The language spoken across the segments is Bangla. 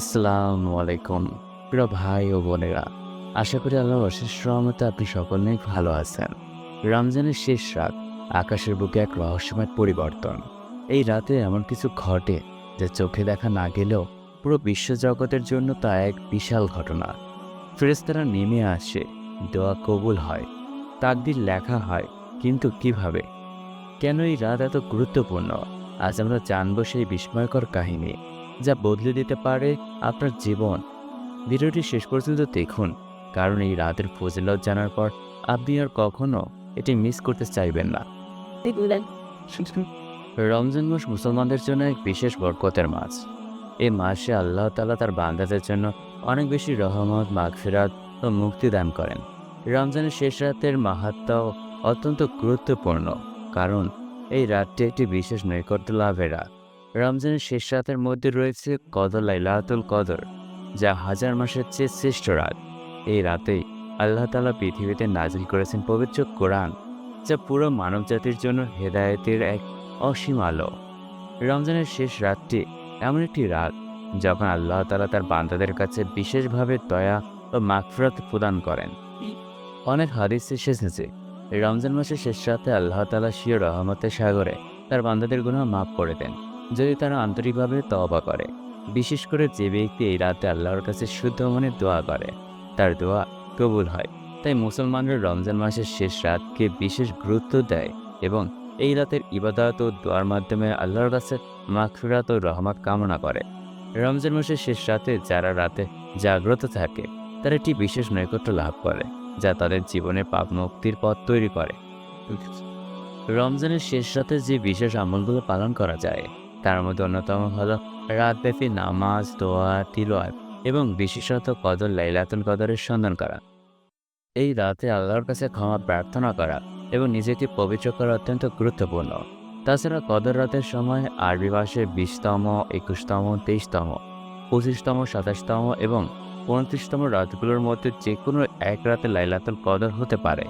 আসসালামু আলাইকুম। প্রিয় ভাই ও বোনেরা, আশা করি আল্লাহর অশেষ রহমতে আপনি সকলে ভালো আছেন। রমজানের শেষ রাত, আকাশের বুকে এক রহস্যময় পরিবর্তন। এই রাতে এমন কিছু ঘটে যা চোখে দেখা না গেলেও পুরো বিশ্বজগতের জন্য তা এক বিশাল ঘটনা। ফেরেস্তারা নেমে আসে, দোয়া কবুল হয়, তাকদির লেখা হয়, কিন্তু কীভাবে? কেন এই রাত এত গুরুত্বপূর্ণ? আজ আমরা জানব সেই বিস্ময়কর কাহিনী। যা বদলে দিতে পারে আপনার জীবন। ভিডিওটি শেষ পর্যন্ত দেখুন কারণ এই রাতের ফজিলত জানার পর আপনি আর কখনো এটি মিস করতে চাইবেন না। রমজান মাস মুসলমানদের জন্য এক বিশেষ বরকতের মাস। এই মাসে আল্লাহ তালা তার বান্দাদের জন্য অনেক বেশি রহমত মাগফিরাত ও মুক্তি দান করেন। রমজানের শেষ রাতের মাহাত্ম অত্যন্ত গুরুত্বপূর্ণ কারণ এই রাতটি একটি বিশেষ নৈকট্য লাভের রাত। রমজানের শেষ রাতের মধ্যে রয়েছে কদর, লাইলাতুল কদর, যা হাজার মাসের চেয়ে শ্রেষ্ঠ রাত। এই রাতেই আল্লাহ তালা পৃথিবীতে নাজিল করেছেন পবিত্র কোরআন, যা পুরো মানব জাতির জন্য হেদায়েতের এক অসীম আলো। রমজানের শেষ রাতটি এমন একটি রাত যখন আল্লাহ তালা তার বান্দাদের কাছে বিশেষভাবে দয়া ও মাগফিরাত প্রদান করেন। অনেক হাদিস এসেছে রমজান মাসের শেষ রাতে আল্লাহ তালা শিয় রহমতের সাগরে তার বান্দাদের গুণ মাফ করে দেন। যদি তারা আন্তরিকভাবে তওবা করে, বিশেষ করে যে ব্যক্তি এই রাতে আল্লাহর কাছে শুদ্ধ মনে দোয়া করে, তার দোয়া কবুল হয়। তাই মুসলমানরা রমজান মাসের শেষ রাতকে বিশেষ গুরুত্ব দেয় এবং এই রাতের ইবাদত ও দোয়ার মাধ্যমে আল্লাহর কাছে মাগফিরাত ও রহমত কামনা করে। রমজান মাসের শেষ রাতে যারা রাতে জাগ্রত থাকে, তারা একটি বিশেষ নৈকট্য লাভ করে, যা তাদের জীবনে পাপ মুক্তির পথ তৈরি করে। রমজানের শেষ রাতে যে বিশেষ আমলগুলো পালন করা যায় তার মধ্যে অন্যতম হল রাতব্যাপী নামাজ, দোয়া তিলোয়াত এবং বিশেষত কদর, লাইলাতুল কদরের সন্ধান করা। এই রাতে আল্লাহর কাছে ক্ষমা প্রার্থনা করা এবং নিজেকে পবিত্র করা অত্যন্ত গুরুত্বপূর্ণ। তাছাড়া কদর রাতের সময় আরবি ভাষায় বিশতম, একুশতম, তেইশতম, পঁচিশতম, সাতাশতম এবং উনত্রিশতম রাতগুলোর মধ্যে যে কোনো এক রাতে লাইলাতুল কদর হতে পারে,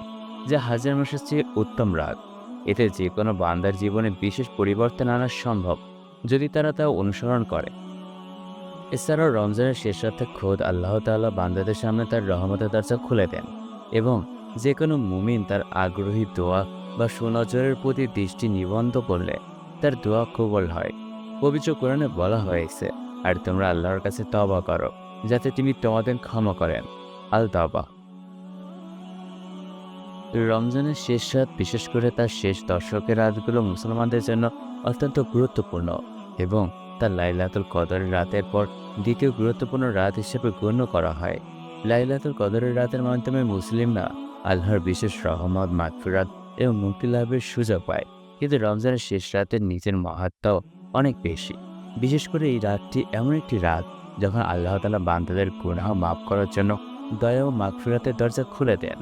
যা হাজার মাসের চেয়ে উত্তম রাত। এতে যে কোনো বান্দার জীবনে বিশেষ পরিবর্তন আনা সম্ভব। যদি তারা তা অনুসরণ করে। এছাড়াও রমজানের শেষ রাতে খোদ আল্লাহ তাআলা বান্দাদের সামনে তার রহমতের দরজা খুলে দেন এবং যে কোনো মুমিন তার আগ্রহী দোয়া বা সুনজরের প্রতি দৃষ্টি নিবন্ধ করলে তার দোয়া কবল হয়। পবিত্র কোরআনে বলা হয়েছে, আর তোমরা আল্লাহর কাছে তবা করো, যাতে তিনি তোমাদের ক্ষমা করেন। আল তবা রমজানের শেষ রাত বিশেষ করে তার শেষ দর্শকের রাতগুলো মুসলমানদের জন্য অত্যন্ত গুরুত্বপূর্ণ এবং তার লাইলাতুল কদরের রাতের পর দ্বিতীয় গুরুত্বপূর্ণ রাত হিসেবে গণ্য করা হয়। লাইলাতুল কদরের রাতের মাধ্যমে মুসলিমরা আল্লাহর বিশেষ রহমত, মাগফিরাত এবং মুক্তি লাভের সুযোগ পায়। কিন্তু রমজানের শেষ রাতের নিজের মাহাত্মাও অনেক বেশি। বিশেষ করে এই রাতটি এমন একটি রাত যখন আল্লাহ তালা বান্দাদের গুনাহ মাফ করার জন্য দয়া ও মাগফিরাতের দরজা খুলে দেন।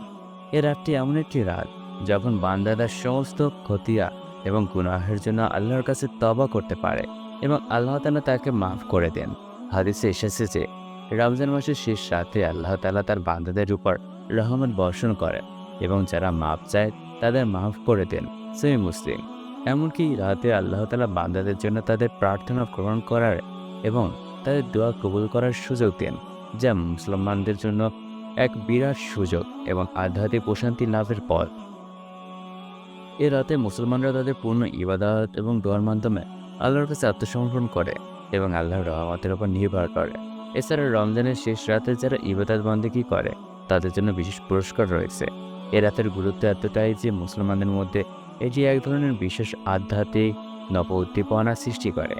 এ রাতটি এমন একটি রাত যখন বান্দাদার সমস্ত খতিয়া এবং গুনাহের জন্য আল্লাহর কাছে তবা করতে পারে এবং আল্লাহ তালা তাকে মাফ করে দেন। হাদিসে এসেছে যে, রমজান মাসের শেষ রাতে আল্লাহ তালা তার বান্দাদের উপর রহমত বর্ষণ করেন এবং যারা মাফ চায় তাদের মাফ করে দেন সেই মুসলিম। এমনকি রাতে আল্লাহ তালা বান্দাদের জন্য তাদের প্রার্থনা গ্রহণ করার এবং তাদের দোয়া কবুল করার সুযোগ দেন, যা মুসলমানদের জন্য এক বিরাট সুযোগ এবং আধ্যাত্মিক প্রশান্তি লাভের পথ। এ রাতে মুসলমানরা তাদের পূর্ণ ইবাদত এবং দোয়ার মাধ্যমে আল্লাহর কাছে আত্মসমর্পণ করে এবং আল্লাহর রহমতের উপর নির্ভর করে। এছাড়া রমজানের শেষ রাতে যারা ইবাদত বন্দেগি করে, তাদের জন্য বিশেষ পুরস্কার রয়েছে। এ রাতের গুরুত্ব এতটাই যে মুসলমানদের মধ্যে এটি এক ধরনের বিশেষ আধ্যাত্মিক নব উদ্দীপনা সৃষ্টি করে,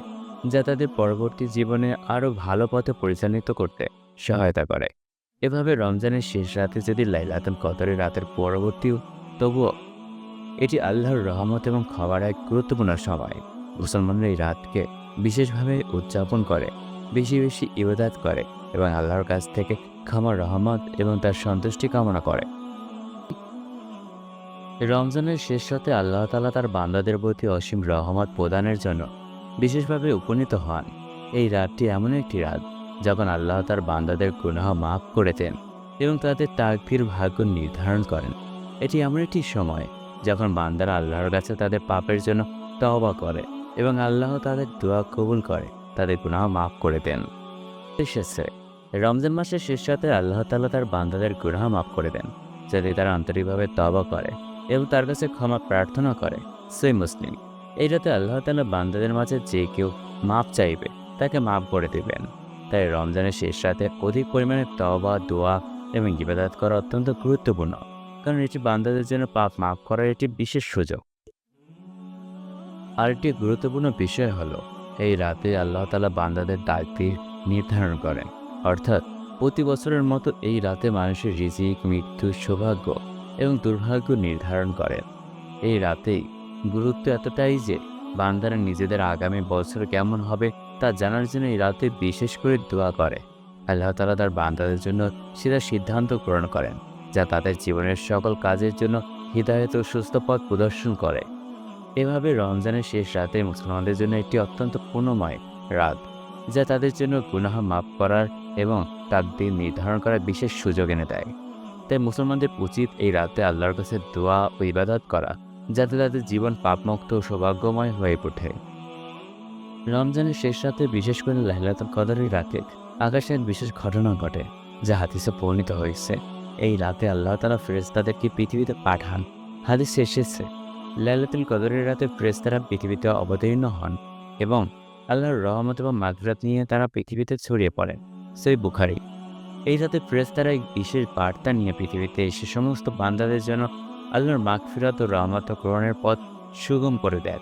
যা তাদের পরবর্তী জীবনে আরও ভালো পথে পরিচালিত করতে সহায়তা করে। এভাবে রমজানের শেষ রাতে যদি লাইলাতুল কদরের রাতের পরবর্তী তবুও এটি আল্লাহর রহমত এবং খাবার এক গুরুত্বপূর্ণ সময়। মুসলমানরা এই রাতকে বিশেষভাবে উদযাপন করে, বেশি বেশি ইবাদাত করে এবং আল্লাহর কাছ থেকে খামার রহমত এবং তার সন্তুষ্টি কামনা করে। রমজানের শেষ রাতে আল্লাহ তালা তার বান্দাদের প্রতি অসীম রহমত প্রদানের জন্য বিশেষভাবে উপনীত হন। এই রাতটি এমন একটি রাত যখন আল্লাহ তার বান্দাদের গুনাহ মাফ করে দেন এবং তাদের তাকফির ভাগ্য নির্ধারণ করেন। এটি এমন একটি সময় যখন বান্দারা আল্লাহর কাছে তাদের পাপের জন্য তওবা করে এবং আল্লাহ তাদের দোয়া কবুল করে, তাদের গুনাহ মাফ করে দেন। এসেছে। রমজান মাসের শেষ আল্লাহ তাআলা তার বান্দাদের গুনাহ মাফ করে দেন যদি তারা আন্তরিকভাবে তবা করে এবং তার কাছে ক্ষমা প্রার্থনা করে, সেই মুসলিম। এই রাতে আল্লাহ তাআলা বান্দাদের মাঝে যে কেউ মাপ চাইবে, তাকে মাফ করে দেবেন। তাই রমজানের শেষ রাতে অধিক পরিমাণে তবা দোয়া এবং ইবাদত করা অত্যন্ত গুরুত্বপূর্ণ। কারণ এটি বান্দাদের জন্য পাপ মাফ করার একটি বিশেষ সুযোগ। আরেকটি গুরুত্বপূর্ণ বিষয় হলো, এই রাতে আল্লাহ তালা বান্দাদের দায়িত্ব নির্ধারণ করেন। অর্থাৎ প্রতি বছরের মতো এই রাতে মানুষের রিজিক, মৃত্যু, সৌভাগ্য এবং দুর্ভাগ্য নির্ধারণ করেন। এই রাতেই গুরুত্ব এতটাই যে বান্দারা নিজেদের আগামী বছর কেমন হবে তা জানার জন্য এই রাতে বিশেষ করে দোয়া করে। আল্লাহ তালা তার বান্দাদের জন্য সেটা সিদ্ধান্ত গ্রহণ করেন। যা তাদের জীবনের সকল কাজের জন্য হৃদায়ত ও সুস্থ পথ প্রদর্শন করে। এভাবে রমজানের শেষ রাতে মুসলমানদের জন্য একটি অত্যন্ত পূর্ণময় রাত, যা তাদের জন্য গুনাহ মাফ করার এবং তার দিন নির্ধারণ করার বিশেষ সুযোগ এনে দেয়। তাই মুসলমানদের উচিত এই রাতে আল্লাহর কাছে দোয়া ও ইবাদত করা, যাতে তাদের জীবন পাপমুক্ত ও সৌভাগ্যময় হয়ে ওঠে। রমজানের শেষ রাতে বিশেষ করে লাইলাতুল কদরের রাতে আকাশের বিশেষ ঘটনা ঘটে, যা হাদিসে পরিণত হয়েছে। এই রাতে আল্লাহ তালা ফেরেস্তাদেরকে পৃথিবীতে পাঠান। হাদিসে এসেছে, লাইলাতুল কদরের রাতে ফেরেস্তারা পৃথিবীতে অবতীর্ণ হন এবং আল্লাহর রহমত এবং মাগরাত নিয়ে তারা পৃথিবীতে ছড়িয়ে পড়েন। সেই বুখারি। এই রাতে ফেরেস্তারা এক বিশেষ বার্তা নিয়ে পৃথিবীতে এসে সমস্ত বান্দাদের জন্য আল্লাহর মাগফিরাত ও রহমত গ্রহণের পথ সুগম করে দেয়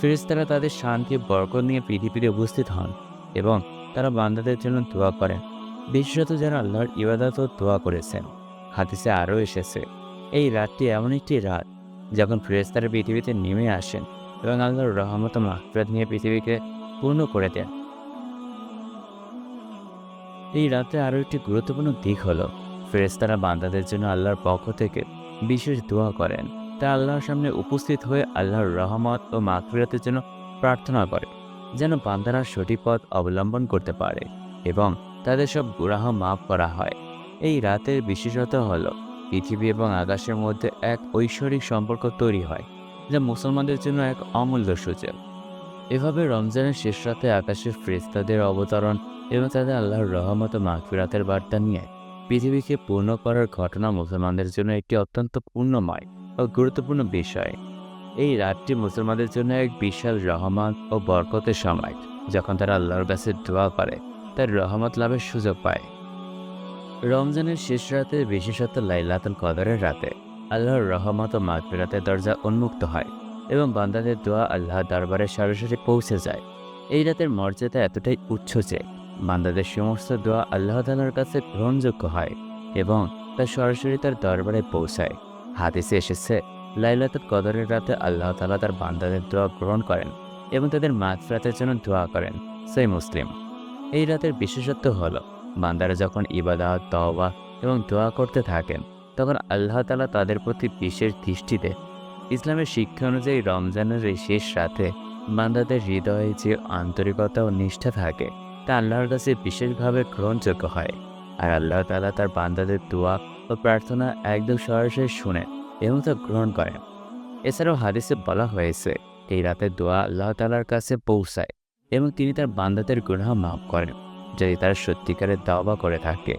ফেরেস্তারা তাদের শান্তি বরকত নিয়ে পৃথিবীতে উপস্থিত হন এবং তারা বান্দাদের জন্য দোয়া করেন। বিশেষত যারা আল্লাহর ইবাদত ও দোয়া করেছেন। হাদিসে আরও এসেছে, এই রাতটি এমন একটি রাত যখন ফেরেস্তারা পৃথিবীতে নেমে আসেন এবং আল্লাহর রহমত মাহফিরাত নিয়ে পৃথিবীকে পূর্ণ করে দেন। এই রাতে আরও একটি গুরুত্বপূর্ণ দিক হলো ফেরেস্তারা বান্দাদের জন্য আল্লাহর পক্ষ থেকে বিশেষ দোয়া করেন। তা আল্লাহর সামনে উপস্থিত হয়ে আল্লাহর রহমত ও মাগফিরাতের জন্য প্রার্থনা করে, যেন বান্দারা সঠিক পথ অবলম্বন করতে পারে এবং তাদের সব গুরাহ মাফ করা হয়। এই রাতের বিশেষত হলো, পৃথিবী এবং আকাশের মধ্যে এক ঐশ্বরিক সম্পর্ক তৈরি হয়, যা মুসলমানদের জন্য এক অমূল্য সুযোগ। এভাবে রমজানের শেষ রাতে আকাশের ফ্রেস্তাদের অবতরণ এবং তাদের আল্লাহর রহমত ও মাগফিরাতের বার্তা নিয়ে পৃথিবীকে পূর্ণ করার ঘটনা মুসলমানদের জন্য একটি অত্যন্ত পূর্ণময় ও গুরুত্বপূর্ণ বিষয়। এই রাতটি মুসলমানদের জন্য এক বিশাল রহমান ও বরকতের সময়, যখন তারা আল্লাহর কাছে দোয়া করে, তার রহমত লাভের সুযোগ পায়। রমজানের শেষ রাতে বিশেষত লাইলাতুল কদরের রাতে আল্লাহর রহমত ও মাগফিরাতের দরজা উন্মুক্ত হয় এবং বান্দাদের দোয়া আল্লাহ দরবারে সরাসরি পৌঁছে যায়। এই রাতের মর্যাদা এতটাই উচ্চ যে বান্দাদের সমস্ত দোয়া আল্লাহ তালার কাছে গ্রহণযোগ্য হয় এবং তা সরাসরি তার দরবারে পৌঁছায়। হাদিসে এসেছে, লাইলাতুল কদরের রাতে আল্লাহ তালা তার বান্দাদের দোয়া গ্রহণ করেন এবং তাদের মাগফিরাতের জন্য দোয়া করেন। সেই মুসলিম। এই রাতের বিশেষত্ব হলো বান্দারা যখন ইবাদত, তওবা এবং দোয়া করতে থাকেন, তখন আল্লাহ তালা তাদের প্রতি বিশেষ দৃষ্টিতে ইসলামের শিক্ষা অনুযায়ী রমজানের এই শেষ রাতে বান্দাদের হৃদয়ে যে আন্তরিকতা ও নিষ্ঠা থাকে, তা আল্লাহর কাছে বিশেষভাবে গ্রহণযোগ্য হয়। আর আল্লাহ তালা তার বান্দাদের দোয়া ও প্রার্থনা একদম সরাসরি শুনেন এবং তা গ্রহণ করেন। এছাড়াও হাদিসে বলা হয়েছে, এই রাতে দোয়া আল্লাহ তালার কাছে পৌঁছায় এবং তিনি তার বান্দাদের গুনাহ মাফ করেন। যদি তারা সত্যিকারের দাওয়া করে থাকে।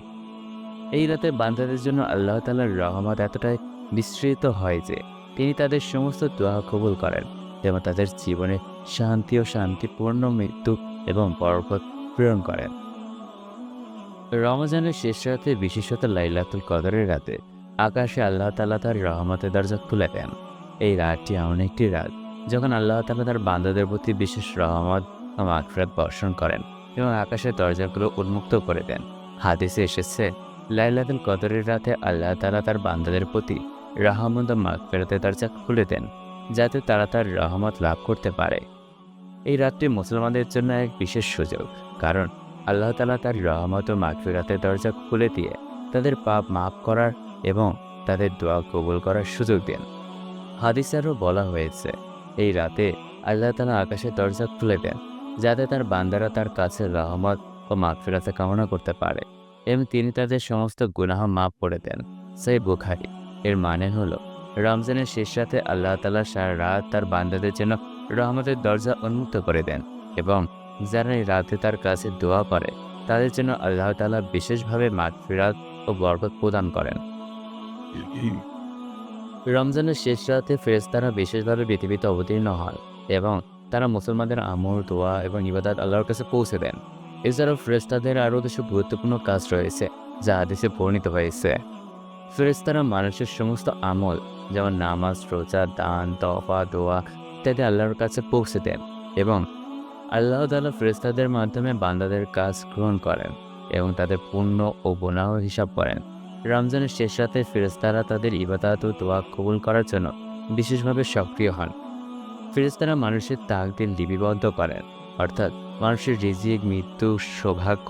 এই রাতে বান্দাদের জন্য আল্লাহ তালার রহমত এতটাই বিস্তৃত হয় যে, তিনি তাদের সমস্ত দোয়া কবুল করেন এবং তাদের জীবনে শান্তি ও শান্তিপূর্ণ মৃত্যু এবং বরকত প্রেরণ করেন। রমজানের শেষ রাতে বিশেষত লাইলাতুল কদরের রাতে আকাশে আল্লাহ তালা তার রহমতের দরজা খুলে দেন। এই রাতটি এমন একটি রাত যখন আল্লাহ তালা তার বান্দাদের প্রতি বিশেষ রহমত ও মাগফিরাত বর্ষণ করেন। এবং আকাশের দরজাগুলো উন্মুক্ত করে দেন। হাদিসে এসেছে, লাইলাতুল কদরের রাতে আল্লাহ তালা তার বান্দাদের প্রতি রহমত ও মাগফিরাতের দরজা খুলে দেন, যাতে তারা তার রহমত লাভ করতে পারে। এই রাতটি মুসলমানদের জন্য এক বিশেষ সুযোগ, কারণ আল্লাহ তালা তার রহমত ও মাগফিরাতের দরজা খুলে দিয়ে তাদের পাপ মাফ করার এবং তাদের দোয়া কবুল করার সুযোগ দেন। হাদিসারও বলা হয়েছে, এই রাতে আল্লাহ তালা আকাশের দরজা খুলে দেন যাতে তার বান্দারা তার কাছে রহমত ও মাগফিরাতে কামনা করতে পারে। এবং তিনি তাদের সমস্ত গুনাহ মাফ করে দেন, সেই বুখারি। এর মানে হলো, রমজানের শেষ রাতে আল্লাহ তালা সারা রাত তার বান্দাদের জন্য রহমতের দরজা উন্মুক্ত করে দেন এবং যারা এই রাতে তার কাছে দোয়া করে, তাদের জন্য আল্লাহ তালা বিশেষভাবে মাগফিরাত ও বরকত প্রদান করেন। রমজানের শেষ রাতে ফেরেস্তারা বিশেষভাবে পৃথিবীতে অবতীর্ণ হয় এবং তারা মুসলমানদের আমর দোয়া এবং ইবাদাত আল্লাহর কাছে পৌঁছে দেন। এছাড়াও ফেরেস্তাদের আরও কিছু গুরুত্বপূর্ণ কাজ রয়েছে, যা আদেশে বর্ণিত হয়েছে। ফেরেস্তারা মানুষের সমস্ত আমল, যেমন নামাজ, রোজা, দান তফা দোয়া ইত্যাদি আল্লাহর কাছে পৌঁছে দেন এবং আল্লাহ তালা ফেরেস্তাদের মাধ্যমে বান্দাদের কাজ গ্রহণ করেন এবং তাদের পুণ্য ও গুনাহ হিসাব করেন। রমজানের শেষ রাতে ফেরেস্তারা তাদের ইবাদাত ও দোয়া কবুল করার জন্য বিশেষভাবে সক্রিয় হন। ফেরেস্তারা মানুষের তাকদিন লিপিবদ্ধ করেন। অর্থাৎ মানুষের রিজিক, মৃত্যু, সৌভাগ্য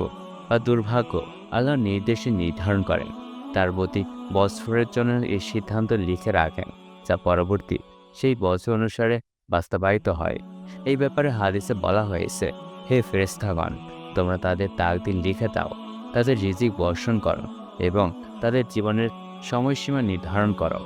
বা দুর্ভাগ্য আল্লাহর নির্দেশে নির্ধারণ করেন। তার প্রতি বছরের জন্য এই সিদ্ধান্ত লিখে রাখেন, যা পরবর্তী সেই বছর অনুসারে বাস্তবায়িত হয়। এই ব্যাপারে হাদিসে বলা হয়েছে, হে ফেরেস্তাগণ তোমরা তাদের তাকদিন লিখে দাও, তাদের রিজিক বর্ষণ করো এবং তাদের জীবনের সময়সীমা নির্ধারণ করো।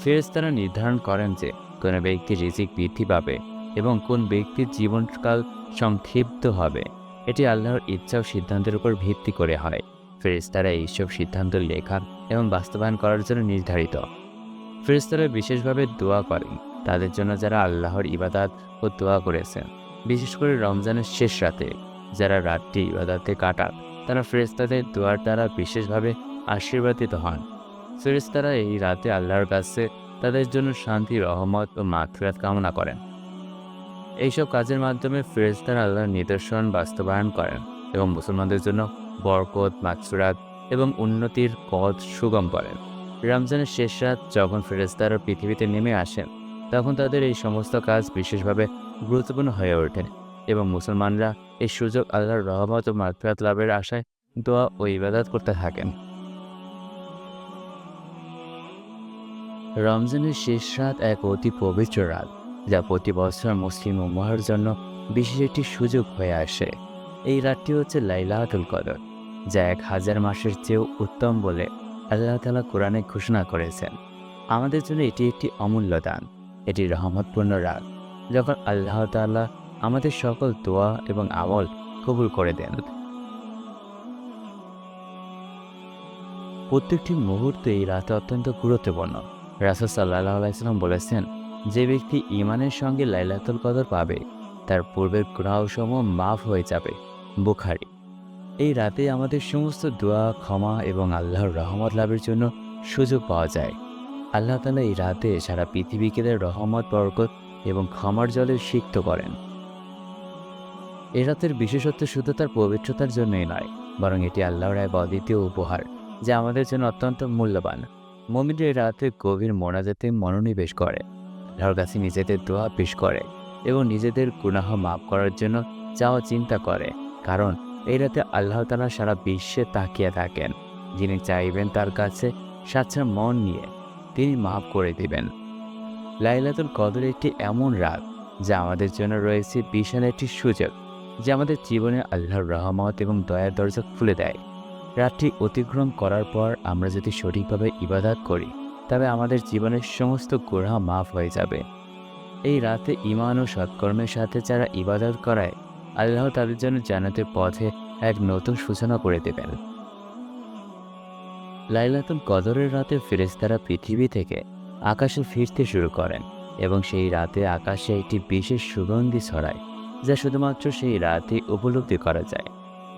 ফেরেস্তারা নির্ধারণ করেন যে কোনো ব্যক্তি রিজিক বৃদ্ধি পাবে এবং কোন ব্যক্তির জীবনকাল সংক্ষিপ্ত হবে, এটি আল্লাহর ইচ্ছা ও সিদ্ধান্তের উপর ভিত্তি করে হয়। ফেরেস্তারা এইসব সিদ্ধান্ত লেখা এবং বাস্তবায়ন করার জন্য নির্ধারিত। ফেরেস্তারা বিশেষভাবে দোয়া করেন, তাদের জন্য যারা আল্লাহর ইবাদাত ও দোয়া করেছেন, বিশেষ করে রমজানের শেষ রাতে। যারা রাতটি ইবাদাতে কাটান, তারা ফেরেস্তাদের দোয়ার দ্বারা বিশেষভাবে আশীর্বাদিত হন। ফেরেস্তারা এই রাতে আল্লাহর কাছে তাদের জন্য শান্তি, রহমত ও মাগফিরাত কামনা করেন। এইসব কাজের মাধ্যমে ফেরেস্তারা আল্লাহর নিদর্শন বাস্তবায়ন করেন এবং মুসলমানদের জন্য বরকত, মাগফিরাত এবং উন্নতির পথ সুগম করেন। রমজানের শেষ রাত যখন ফেরেস্তারা পৃথিবীতে নেমে আসেন, তখন তাদের এই সমস্ত কাজ বিশেষভাবে গুরুত্বপূর্ণ হয়ে ওঠে এবং মুসলমানরা এই সুযোগ আল্লাহর রহমত ও মাগফিরাত লাভের আশায় দোয়া ও ইবাদত করতে থাকেন। রমজানের শেষ রাত এক অতি পবিত্র রাত, যা প্রতি বছর মুসলিম উম্মাহর জন্য বিশেষ একটি সুযোগ হয়ে আসে। এই রাতটি হচ্ছে লাইলাতুল কদর, যা এক হাজার মাসের চেয়েও উত্তম বলে আল্লাহ তালা কোরআনে ঘোষণা করেছেন। আমাদের জন্য এটি একটি অমূল্য দান, এটি রহমতপূর্ণ রাত, যখন আল্লাহ তাআলা আমাদের সকল দোয়া এবং আমল কবুল করে দেন। প্রত্যেকটি মুহূর্তে এই রাতে অত্যন্ত গুরুত্বপূর্ণ। রাসুল সাল্লাহ আলাইসাল্লাম বলেছেন, যে ব্যক্তি ইমানের সঙ্গে লাইলাতুল কদর পাবে, তার পূর্বের গুণাহসমূহ মাফ হয়ে যাবে। বুখারি। এই রাতে আমাদের সমস্ত দোয়া, ক্ষমা এবং আল্লাহর রহমত লাভের জন্য সুযোগ পাওয়া যায়। আল্লাহ তালা এই রাতে সারা পৃথিবীকে তার রহমত, বরকত এবং ক্ষমার জলে সিক্ত করেন। এ রাতের বিশেষত্ব শুধু তার পবিত্রতার জন্যই নয়, বরং এটি আল্লাহর এক অদ্বিতীয় উপহার, যা আমাদের জন্য অত্যন্ত মূল্যবান। মমিনরা রাতে গভীর মোনাজাতে মনোনিবেশ করে। আল্লাহর কাছে নিজেদের দোয়া পেশ করে এবং নিজেদের গুনাহ মাফ করার জন্য চাওয়া চিন্তা করে। কারণ এই রাতে আল্লাহ তালা সারা বিশ্বে তাকিয়ে থাকেন। যিনি চাইবেন তার কাছে স্বাচ্ছা মন নিয়ে তিনি মাফ করে দিবেন। লাইলাতুল কদর একটি এমন রাত যা আমাদের জন্য রয়েছে বিশাল একটি সুযোগ, যা আমাদের জীবনে আল্লাহর রহমত এবং দয়ার দরজা খুলে দেয়। রাতটি অতিক্রম করার পর আমরা যদি সঠিকভাবে ইবাদত করি, তবে আমাদের জীবনের সমস্ত গোড়া মাফ হয়ে যাবে। এই রাতে ইমান ও সৎকর্মের সাথে যারা ইবাদত করায়, আল্লাহ তাদের জন্য জান্নাতের পথে এক নতুন সূচনা করে দেবেন। লাইলাতুল কদরের রাতে ফেরেশতারা পৃথিবী থেকে আকাশে ফিরতে শুরু করেন এবং সেই রাতে আকাশে একটি বিশেষ সুগন্ধি ছড়ায়, যা শুধুমাত্র সেই রাতে উপলব্ধি করা যায়।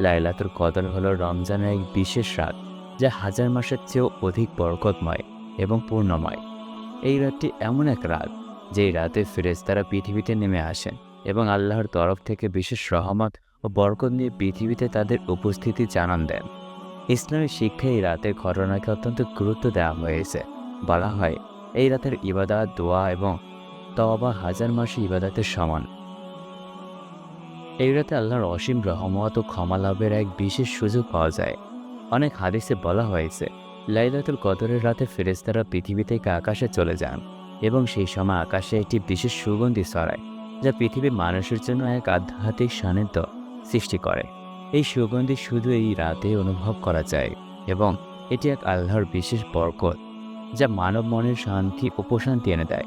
লাইলাতুল কদর হলো রমজানের এক বিশেষ রাত, যা হাজার মাসের চেয়েও অধিক বরকতময় এবং পূর্ণময়। এই রাতটি এমন এক রাত, যেই রাতে ফেরেশতারা পৃথিবীতে নেমে আসেন এবং আল্লাহর তরফ থেকে বিশেষ রহমত ও বরকত নিয়ে পৃথিবীতে তাদের উপস্থিতি জানান দেন। ইসলামের শিক্ষা এই রাতের ঘটনাকে অত্যন্ত গুরুত্ব দেওয়া হয়েছে। বলা হয়, এই রাতের ইবাদত, দোয়া এবং তবা হাজার মাসে ইবাদতের সমান। এই রাতে আল্লাহর অসীম রহমত ও ক্ষমা লাভের এক বিশেষ সুযোগ পাওয়া যায়। অনেক হাদিসে বলা হয়েছে, লাইলাতুল কদরের রাতে ফেরেশতারা পৃথিবী থেকে আকাশে চলে যান এবং সেই সময় আকাশে একটি বিশেষ সুগন্ধি ছড়ায়, যা পৃথিবীর মানুষের জন্য এক আধ্যাত্মিক সান্নিধ্য সৃষ্টি করে। এই সুগন্ধি শুধু এই রাতে অনুভব করা যায় এবং এটি এক আল্লাহর বিশেষ বরকত, যা মানব মনের শান্তি ও প্রশান্তি এনে দেয়।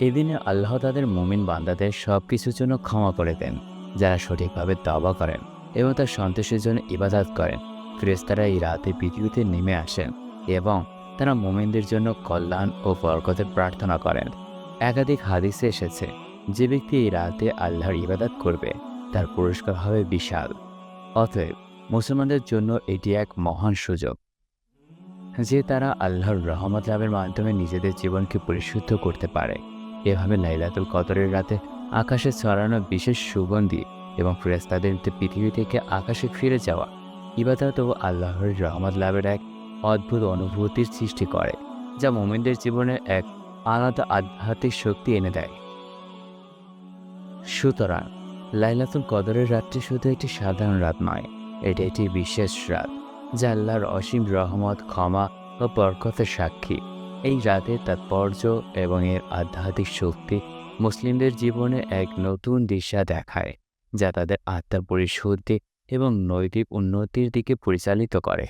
এদিনে আল্লাহ তাদের মুমিন বান্দাদের সব কিছুর জন্য ক্ষমা করে দেন, যারা সঠিকভাবে দাবা করেন এবং তার সন্তোষের জন্য ইবাদত করেন। ফেরেস্তারা এই রাতে পৃথিবীতে নেমে আসেন এবং তারা মোমেনদের জন্য কল্যাণ ও বরকতের প্রার্থনা করেন। একাধিক হাদিসে এসেছে, যে ব্যক্তি এই রাতে আল্লাহর ইবাদত করবে, তার পুরস্কার হবে বিশাল। অতএব মুসলমানদের জন্য এটি এক মহান সুযোগ, যে তারা আল্লাহর রহমত লাভের মাধ্যমে নিজেদের জীবনকে পরিশুদ্ধ করতে পারে। এভাবে লাইলাতুল কদরের রাতে আকাশে ছড়ানো বিশেষ সুগন্ধি এবং ফেরেস্তাদের পৃথিবী থেকে আকাশে ফিরে যাওয়া ইবাদত ও আল্লাহর রহমত লাভের এক অদ্ভুত অনুভূতির সৃষ্টি করে, যা মোমেনদের জীবনে এক আলাদা আধ্যাত্মিক শক্তি এনে দেয়। সুতরাং, লাইলাতুল কদরের রাতটি শুধু একটি সাধারণ রাত নয়, এটি একটি বিশেষ রাত, যা আল্লাহর অসীম রহমত, ক্ষমা ও বরকতের সাক্ষী। এই রাতের তাৎপর্য এবং এর আধ্যাত্মিক শক্তি মুসলিমদের জীবনে এক নতুন দিশা দেখায়, যা তাদের আত্মার পরিশুদ্ধি এবং নৈতিক উন্নতির দিকে পরিচালিত করে।